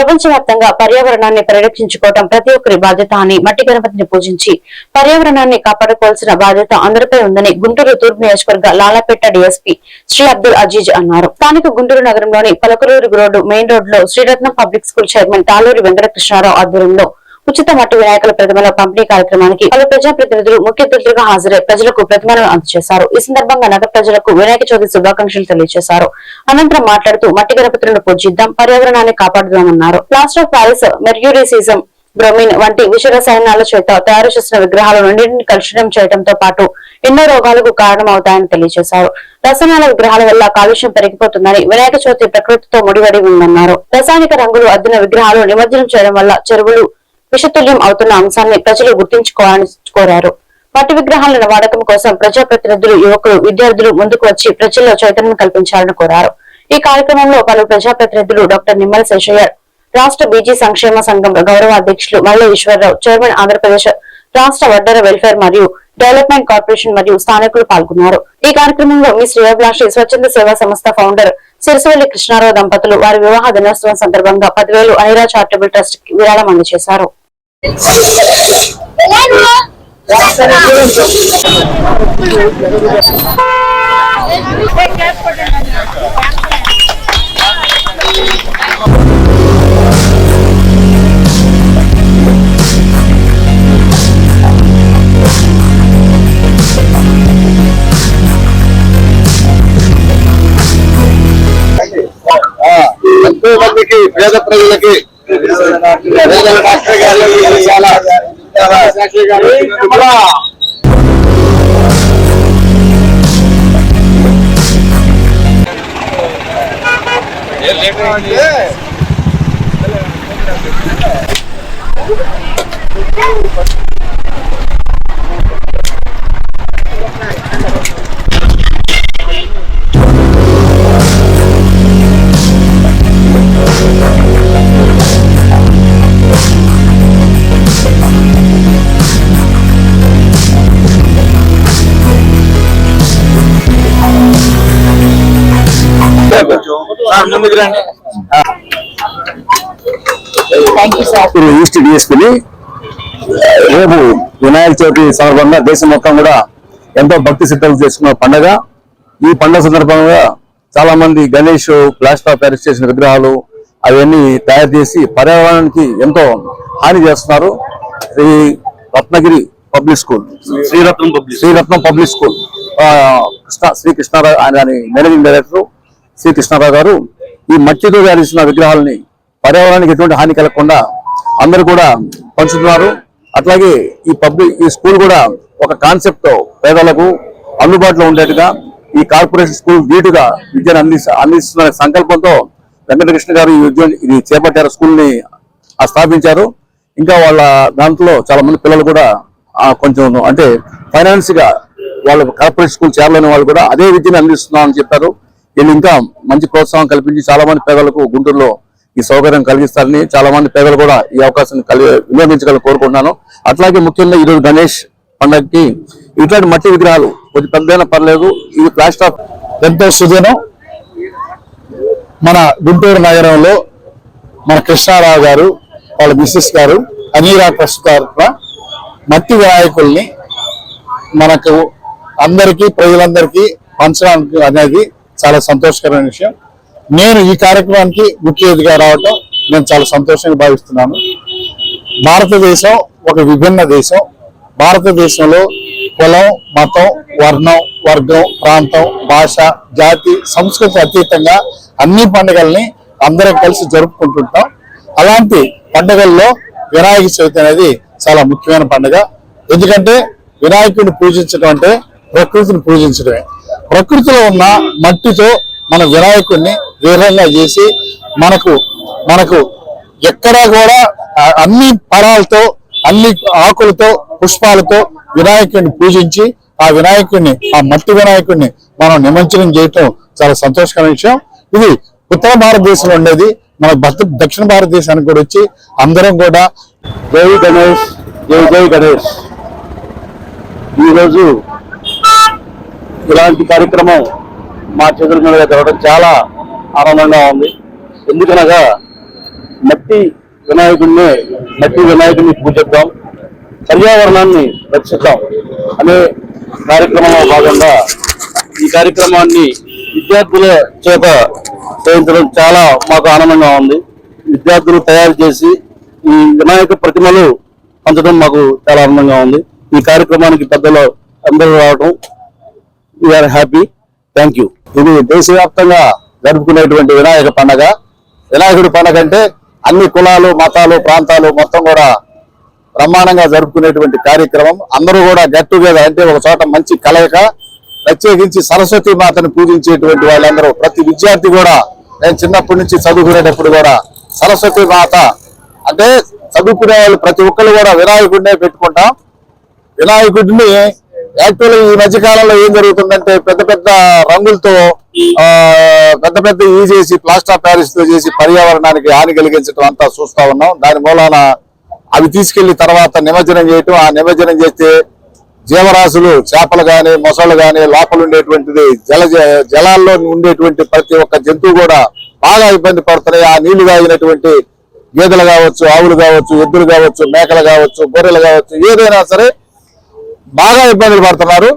ప్రపంచవ్యాప్తంగా పర్యావరణాన్ని పరిరక్షించుకోవటం ప్రతి ఒక్కరి బాధ్యత అని మట్టి గణపతిని పూజించి పర్యావరణాన్ని కాపాడుకోవాల్సిన బాధ్యత అందరిపై ఉందని గుంటూరు తూర్పు నియోజకవర్గ లాలాపేట డీఎస్పీ శ్రీ అబ్దుల్ అజీజ్ అన్నారు. స్థానిక గుంటూరు నగరంలోని పలకలూరు రోడ్డు మెయిన్ రోడ్లో Sriratnam public school chairman Taluri Venkatakrishnarao ఆధ్వర్యంలో ఉచిత మట్టి వినాయకుల ప్రతిమల పంపిణీ కార్యక్రమానికి పలు ప్రజాప్రతినిధులు ముఖ్య అతిథులుగా హాజరై ప్రజలకు ప్రతిమలను అందజేశారు. ఈ సందర్భంగా నగర ప్రజలకు వినాయక చవితి శుభాకాంక్షలు తెలియజేశారు. అనంతరం మాట్లాడుతూ మట్టి గణపతులను పూజిద్దాం పర్యావరణాన్ని కాపాడుదామన్నారు. ప్లాస్టర్ ఆఫ్ ప్యారిస్ మెర్యూరిసిజం బ్రోమిన్ వంటి విష రసాయనాల చేత తయారు చేసిన విగ్రహాలు రెండింటిని కలుషితం చేయడంతో పాటు ఎన్నో రోగాలకు కారణమవుతాయని తెలియజేశారు. రసాయనాల విగ్రహాల వల్ల కాలుష్యం పెరిగిపోతుందని వినాయక చవితి ప్రకృతితో ముడిపడి ఉందన్నారు. రసాయనిక రంగులు అద్దిన విగ్రహాలు నిమజ్జనం చేయడం వల్ల చెరువులు విషతుల్యం అవుతున్న అంశాన్ని ప్రజలు గుర్తించుకోవాలని కోరారు. మట్టి విగ్రహాల వాడకం కోసం ప్రజాప్రతినిధులు యువకులు విద్యార్థులు ముందుకు వచ్చి ప్రజల్లో చైతన్యం కల్పించాలని కోరారు. ఈ కార్యక్రమంలో పలు ప్రజాప్రతినిధులు డాక్టర్ నిమ్మల శేషయ్య రాష్ట్ర బీజీ సంక్షేమ సంఘం గౌరవ అధ్యక్షులు మల్ల ఈశ్వరరావు చైర్మన్ ఆంధ్రప్రదేశ్ రాష్ట్ర వడ్డర వెల్ఫేర్ మరియు డెవలప్మెంట్ కార్పొరేషన్ మరియు స్థానికులు పాల్గొన్నారు. ఈ కార్యక్రమంలో మీ శ్రేయభిలాషి స్వచ్ఛంద సేవా సంస్థ ఫౌండర్ సిరిసివల్లి కృష్ణారావు దంపతులు వారి వివాహ దినోత్సవం సందర్భంగా పదివేలు అనిరా చారిటబుల్ ట్రస్ట్కి విరాళం అందజేశారు. ఎంతో మందికి పేద ప్రజలకి పేద డాక్టర్ గారు చాలా శాస్త్రి గారు కూడా సార్ ముందుకు రండి ఇప్పుడు ఈస్ట్ డిఎస్పీని రేపు వినాయక చవితి సందర్భంగా దేశం మొత్తం కూడా ఎంతో భక్తి సిద్ధలు చేసుకున్న పండగ. ఈ పండగ సందర్భంగా చాలా మంది గణేష్ ప్లాస్టర్ ఆఫ్ ప్యారిస్ చేసిన విగ్రహాలు అవన్నీ తయారు చేసి పర్యావరణానికి ఎంతో హాని చేస్తున్నారు. Shri Ratnagiri public school. Sriratnam public Sriratnam public school. ఆ, కృష్ణ శ్రీ కృష్ణారావు ఆయన దాని మేనేజింగ్ డైరెక్టర్. శ్రీ కృష్ణారావు గారు ఈ మట్టితో తయారు చేసిన విగ్రహాలని పర్యావరణానికి ఎటువంటి హాని కలగకుండా అందరూ కూడా పంచుతున్నారు. అట్లాగే ఈ పబ్లిక్ ఈ స్కూల్ కూడా ఒక కాన్సెప్ట్తో పేదలకు అందుబాటులో ఉండేట్టుగా ఈ కార్పొరేషన్ స్కూల్ ధీటుగా విద్యను అంది అందిస్తున్న సంకల్పంతో వెంకటకృష్ణ గారు ఈ ఉద్యోగం ఇది చేపట్టారు స్కూల్ని ఆ స్థాపించారు. ఇంకా వాళ్ళ దాంట్లో చాలా మంది పిల్లలు కూడా కొంచెం అంటే ఫైనాన్స్గా వాళ్ళ కార్పొరేట్ స్కూల్ చేరలేని వాళ్ళు కూడా అదే విద్యను అందిస్తున్నాం అని చెప్పారు. వీళ్ళు ఇంకా మంచి ప్రోత్సాహం కల్పించి చాలా మంది పేదలకు గుంటూరులో ఈ సౌకర్యం కలిగిస్తారని చాలా మంది పేదలు కూడా ఈ అవకాశాన్ని కలిగి వినియోగించగలని కోరుకుంటున్నాను. అట్లాగే ముఖ్యంగా ఈరోజు గణేష్ పండగకి ఇట్లాంటి మట్టి విగ్రహాలు కొద్ది పెద్దైనా పర్లేదు. ఇది ప్లాస్టర్ ఆఫ్ ఎంతో సుదినం మన గుంటూరు నగరంలో మన కృష్ణారావు గారు వాళ్ళ మిస్సెస్ గారు అనీరా ట్రస్ట్ తరఫున మట్టి వినాయకుల్ని మనకు అందరికీ ప్రజలందరికీ పంచడానికి అనేది చాలా సంతోషకరమైన విషయం. నేను ఈ కార్యక్రమానికి ముఖ్య అతిథిగా రావటం నేను చాలా సంతోషంగా భావిస్తున్నాను. భారతదేశం ఒక విభిన్న దేశం. భారతదేశంలో కులం మతం వర్ణం వర్గం ప్రాంతం భాష జాతి సంస్కృతి అతీతంగా అన్ని పండుగల్ని అందరం కలిసి జరుపుకుంటుంటాం. అలాంటి పండుగల్లో వినాయక చవితి అనేది చాలా ముఖ్యమైన పండుగ. ఎందుకంటే వినాయకుడిని పూజించడం అంటే ప్రకృతిని పూజించడమే. ప్రకృతిలో ఉన్న మట్టితో మన వినాయకుడిని విధంగా చేసి మనకు మనకు ఎక్కడా కూడా అన్ని ఫలాలతో అన్ని ఆకులతో పుష్పాలతో వినాయకుడిని పూజించి ఆ వినాయకుడిని ఆ మట్టి వినాయకుడిని మనం నిమజ్జనం చేయటం చాలా సంతోషకరమైన విషయం. ఇది ఉత్తర భారతదేశంలో ఉండేది. మన భర్త- దక్షిణ భారతదేశానికి కూడా వచ్చి అందరం కూడా జై గణేష్ జై జై గణేష్. ఈరోజు ఇలాంటి కార్యక్రమం మా చేతుల మీద జరగడం చాలా ఆనందంగా ఉంది. ఎందుకనగా మట్టి వినాయకుడిని మట్టి వినాయకుడిని పూజిద్దాం పర్యావరణాన్ని రక్షిద్దాం అనే కార్యక్రమంలో భాగంగా ఈ కార్యక్రమాన్ని విద్యార్థుల చేత చేయించడం చాలా మాకు ఆనందంగా ఉంది. విద్యార్థులు తయారు చేసి ఈ వినాయక ప్రతిమలు పంచడం మాకు చాలా ఆనందంగా ఉంది. ఈ కార్యక్రమానికి పెద్దలు అందరూ రావడం వీఆర్ హ్యాపీ థ్యాంక్ యూ ఇది దేశవ్యాప్తంగా జరుపుకునేటువంటి వినాయక పండగ. వినాయకుడి పండగ అంటే అన్ని కులాలు మతాలు ప్రాంతాలు మొత్తం కూడా బ్రహ్మాండంగా జరుపుకునేటువంటి కార్యక్రమం. అందరూ కూడా గెట్ టుగెదర్ అంటే ఒక చోట మంచి కలయిక ప్రత్యేకించి సరస్వతి మాతను పూజించేటువంటి వాళ్ళందరూ ప్రతి విద్యార్థి కూడా నేను చిన్నప్పటి నుంచి చదువుకునేటప్పుడు కూడా సరస్వతి మాత అంటే చదువుకునే వాళ్ళు ప్రతి ఒక్కరు కూడా వినాయకుడినే పెట్టుకుంటాం. వినాయకుడిని యాక్చువల్ ఈ మధ్య కాలంలో ఏం జరుగుతుందంటే పెద్ద పెద్ద రంగులతో ఆ, పెద్ద పెద్ద ఈ చేసి ప్లాస్టర్ ఆఫ్ ప్యారిస్తో చేసి పర్యావరణానికి హాని కలిగించడం అంతా చూస్తా ఉన్నాం. దాని మూలాన అవి తీసుకెళ్ళి తర్వాత నిమజ్జనం చేయటం ఆ నిమజ్జనం చేస్తే జీవరాశులు చేపలు గాని మొసళ్ళు గాని లోపల ఉండేటువంటిది జల జలాల్లో ఉండేటువంటి ప్రతి ఒక్క జంతువు కూడా బాగా ఇబ్బంది పడుతున్నాయి. ఆ నీళ్ళు తాగినటువంటి గేదెలు కావచ్చు ఆవులు కావచ్చు ఎద్దులు కావచ్చు మేకలు కావచ్చు గొర్రెలు కావచ్చు ఏదైనా సరే బాగా ఇబ్బందులు పడుతున్నారు.